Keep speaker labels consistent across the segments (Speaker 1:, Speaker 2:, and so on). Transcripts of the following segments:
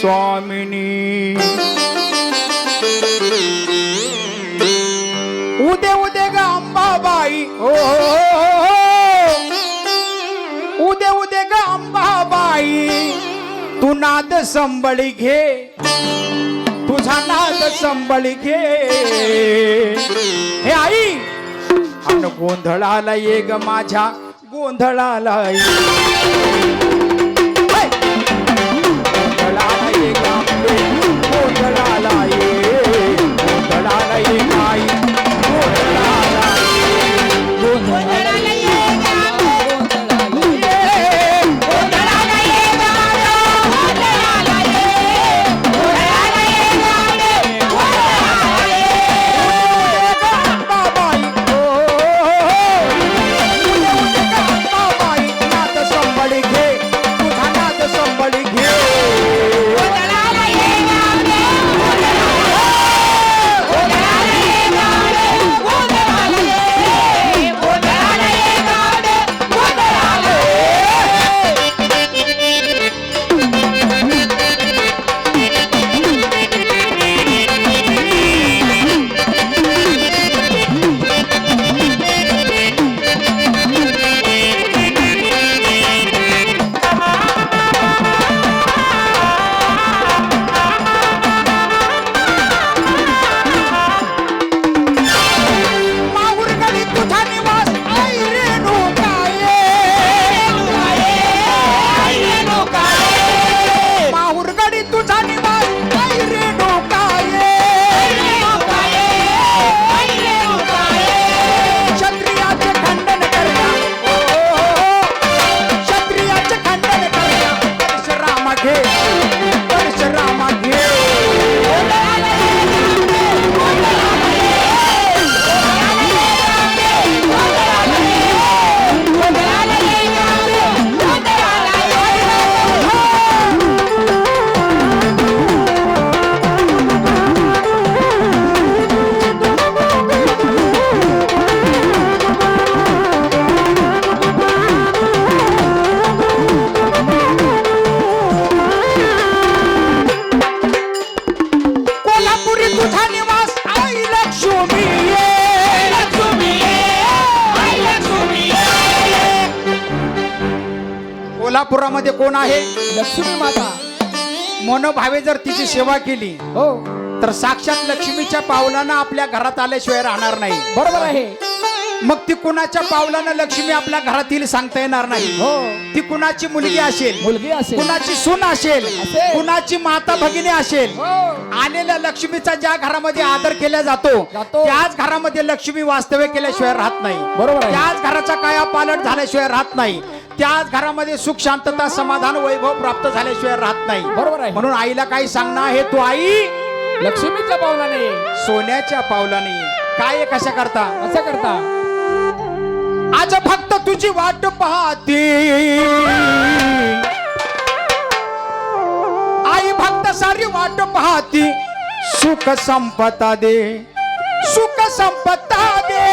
Speaker 1: स्वामिनी। उदे उदे ग अंबाबाई। ओ हो, हो, हो, उदे उदे ग अंबाबाई। तू नाद संबळी घे। तुझा नाद संबळी घे। हे आई गोंधळाला ये ग माझ्या गोंधळाला ये. कोल्हापुरामध्ये कोण आहे?
Speaker 2: लक्ष्मी माता.
Speaker 1: मनोभावे जर तिची सेवा केली
Speaker 2: हो.
Speaker 1: तर साक्षात लक्ष्मीच्या पावलानं आपल्या घरात आल्याशिवाय राहणार नाही.
Speaker 2: बरोबर आहे.
Speaker 1: मग ती कुणाच्या पावलानं लक्ष्मी आपल्या घरात येईल सांगता येणार नाही?
Speaker 2: हो.
Speaker 1: ती कुणाची मुलगी असेल?
Speaker 2: मुलगी असेल.
Speaker 1: कुणाची सून असेल?
Speaker 2: असेल.
Speaker 1: कुणाची माता भगिनी असेल?
Speaker 2: हो.
Speaker 1: आलेल्या लक्ष्मीचा ज्या घरामध्ये आदर केला जातो
Speaker 2: जातो.
Speaker 1: त्याच घरामध्ये लक्ष्मी वास्तव्य केल्याशिवाय राहत नाही.
Speaker 2: बरोबर आहे.
Speaker 1: त्याच घराचा काया पालट झाल्याशिवाय राहत नाही. त्याच घरामध्ये सुख शांतता समाधान वैभव प्राप्त झाल्याशिवाय राहत नाही.
Speaker 2: बरोबर आहे.
Speaker 1: म्हणून आईला काही सांगणं आहे तू आई
Speaker 2: लक्ष्मीच्या पावलाने.
Speaker 1: सोन्याच्या पावलाने. काय कशा करता?
Speaker 2: असं करता?
Speaker 1: आज फक्त तुझी वाट पाहते. आई भक्त सारी वाट पाहती. सुख संपता दे सुख संपता दे.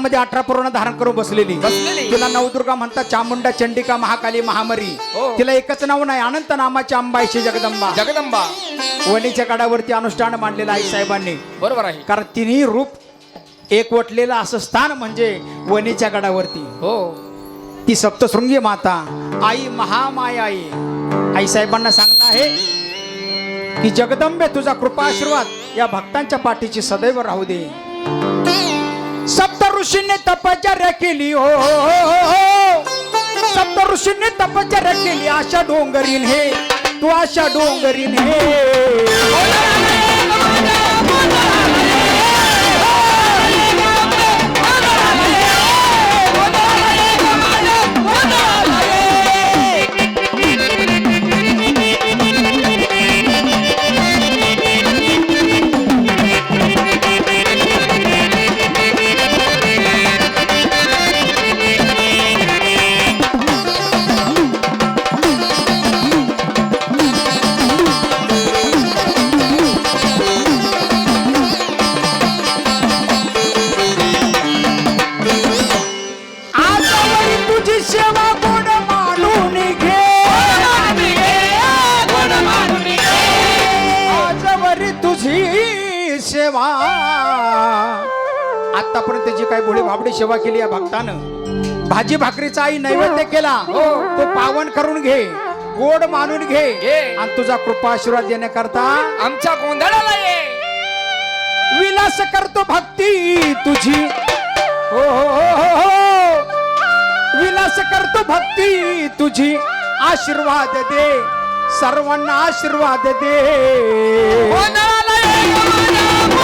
Speaker 1: हातामध्ये अठरा पूर्ण धारण करून बसलेली.
Speaker 2: बसलेली.
Speaker 1: तिला नवदुर्गा म्हणतात चामुंडा चंडिका महाकाली महामरी.
Speaker 2: हो.
Speaker 1: तिला एकच नाव नाही अनंत नामाची अंबाईशी जगदंबा.
Speaker 2: जगदंबा.
Speaker 1: वणीच्या काडावरती अनुष्ठान मांडलेलं आई साहेबांनी.
Speaker 2: बरोबर आहे.
Speaker 1: कारण तिन्ही रूप एक वटलेलं असं स्थान म्हणजे वणीच्या गडावरती.
Speaker 2: हो.
Speaker 1: ती सप्तशृंगी माता आई महामाया आई. आई साहेबांना सांगणं आहे की जगदंबे तुझा कृपा आशीर्वाद या भक्तांच्या पाठीची सदैव राहू दे. ऋषीने तपचर्या केली हो हो, हो, हो. सप्त ऋषीने तपचर्या केली आशा डोंगरीन हे तू आशा डोंगरीन हे सेवा. आतापर्यंत जी काही भोळी भाबडी सेवा केली या भक्तानं भाजी भाकरीचा आई नैवेद्य केला तो पावन करून घे गोड मानून घे. आणि तुझा कृपा आशीर्वाद देण्याकरता
Speaker 2: आमच्या गोंधळाला ये.
Speaker 1: विलास करतो भक्ती तुझी. हो हो हो हो हो. विलास करतो भक्ती तुझी. आशीर्वाद दे. सर्वांना आशीर्वाद दे. ¡Vamos!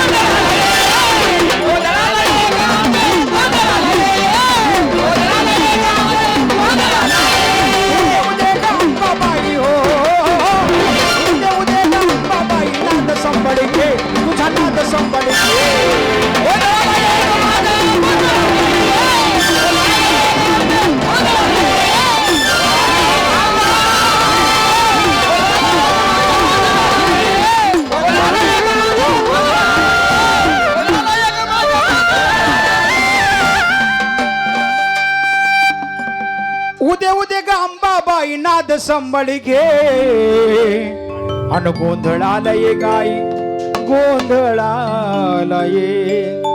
Speaker 1: अंबाबाई नाद संबळ घे. अन गोंधळाला ये गाई गोंधळाला ये.